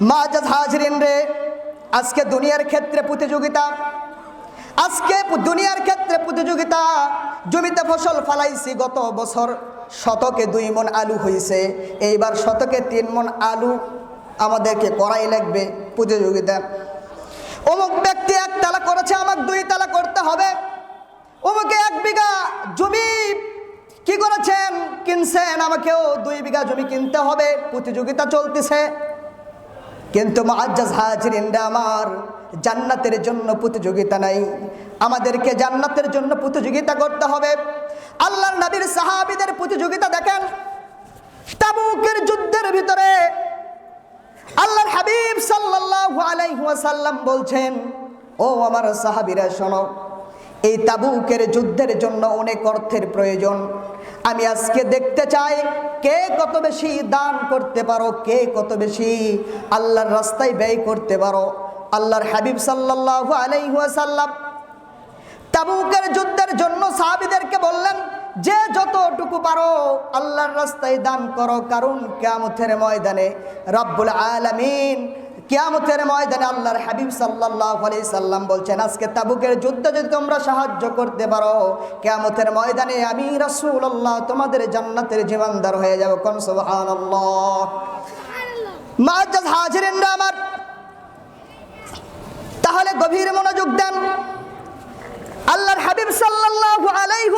মাজাজ হাজরিন রে, আজকে দুনিয়ার ক্ষেত্রে প্রতিযোগিতা। আজকে দুনিয়ার ক্ষেত্রে প্রতিযোগিতা, জমিতে ফসল ফালাইছি গত বছর, শতকে দুই মন আলু হয়েছে এইবার শতকে তিন মন আলু আমাদেরকে করাই লাগবে প্রতিযোগিতা। অমুক ব্যক্তি এক তালা করেছে, আমাকে দুই তালা করতে হবে। অমুকে এক বিঘা জমি কি করেছেন? কিনছেন, আমাকেও দুই বিঘা জমি কিনতে হবে। প্রতিযোগিতা চলতেছে। কিন্তু মহাজ্জাজ হাজির আমার। জান্নাতের জন্য প্রতিযোগিতা নাই। আমাদেরকে জান্নাতের জন্য প্রতিযোগিতা করতে হবে। আল্লাহ নবীর সাহাবিদের প্রতিযোগিতা দেখেন। তাবুকের যুদ্ধের ভিতরে আল্লাহর হাবিব সাল্লাল্লাহু আলাইহি ওয়াসাল্লাম বলছেন, ও আমার সাহাবীরা, শোনো এই তাবুকের যুদ্ধের জন্য অনেক অর্থের প্রয়োজন। আমি আজকে দেখতে চাই, কে কত বেশি দান করতে পারো, কে কত বেশি আল্লাহর রাস্তায় ব্যয় করতে পারো। আল্লাহর হাবিব সাল্লাল্লাহু আলাইহি ওয়াসাল্লাম তাবুকের যুদ্ধের জন্য সাহাবিদেরকে বললেন, যে যতটুকু পারো আল্লাহর রাস্তায় দান করো, কারণ কিয়ামতের ময়দানে রব্বুল আলামিন কিয়ামতের ময়দানে আল্লাহর হাবিব সাল্লাল্লাহু আলাইহি সাল্লাম বলছেন, আজকে তাবুকের যুদ্ধে যদি তোমরা সাহায্য করতে পারো, কিয়ামতের ময়দানে আমি রাসূলুল্লাহ তোমাদের জান্নাতের জীবনদার হয়ে যাব। সুবহানাল্লাহ। হাজিরিনরা আমার, তাহলে গভীর মনোযোগ দেন। আল্লাহর হাবিব সাল্লাল্লাহু আলাইহি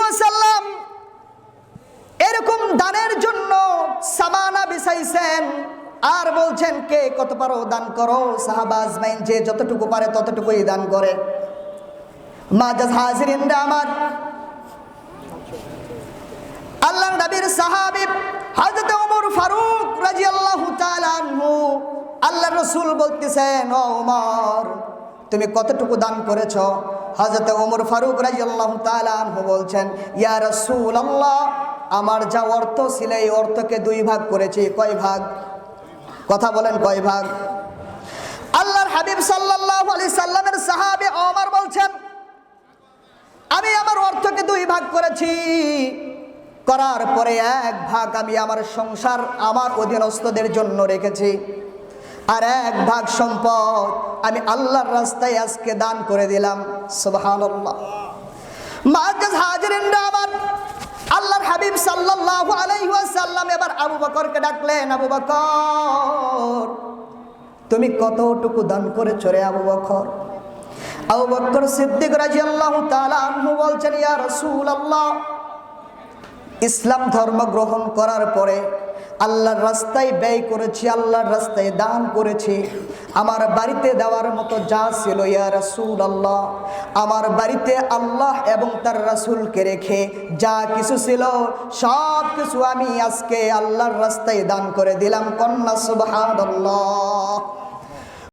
আর বলছেন, কে কত পারো দান করো? সাহাবা আজমাইন যে যতটুকু পারে ততটুকুই দান করে। মাজাজ হাজিরিনরা আমার। আল্লাহর নবীর সাহাবী হযরত ওমর ফারুক রাদিয়াল্লাহু তাআলা আনহু, আল্লাহর রাসূল বলতেছেন ওমর, তুমি কতটুকু দান করেছ? হযরত ওমর ফারুক রাদিয়াল্লাহু তাআলা আনহু বলছেন, ইয়া রাসূলুল্লাহ, আমার যা অর্থ ছিল, এই অর্থকে দুই ভাগ করেছি। কয় ভাগ? কথা বলেন কয় ভাগ? আল্লাহর হাবিব সাল্লাল্লাহু আলাইহি সাল্লামের সাহাবী ওমর বলছেন, আমি আমার অর্থকে দুই ভাগ করেছি। করার পরে এক ভাগ আমি আমার সংসার আমার অধীনস্থদের জন্য রেখেছি। আর এক ভাগ সম্পদ আমি আল্লাহর রাস্তায় আজকে দান করে দিলাম। সুবহানাল্লাহ। মাজ্জাজ হাজিরিনরা আমার আল্লাহর হাবিব সাল্লাল্লাহু আলাইহি ওয়াসাল্লাম এবার আবু বকরকে ডাকলেন, আবু বকর, তুমি কতটুকু দান করেছ রে আবু বকর? আবু বকর সিদ্দিক রাদিয়াল্লাহু তাআলা আনহু বলছেন, ইয়া রাসূলুল্লাহ, ইসলাম ধর্ম গ্রহণ করার পরে আল্লাহর রাস্তায় ব্যয় করেছি, আল্লাহর রাস্তায় দান করেছি। আমার বাড়িতে দেওয়ার মতো যা ছিল, ইয়া রাসূল আল্লাহ আমার বাড়িতে আল্লাহ এবং তার রাসূলকে রেখে যা কিছু ছিল, সব কিছু আমি আজকে আল্লাহর রাস্তায় দান করে দিলাম। কন্যা সুবহানাল্লাহ।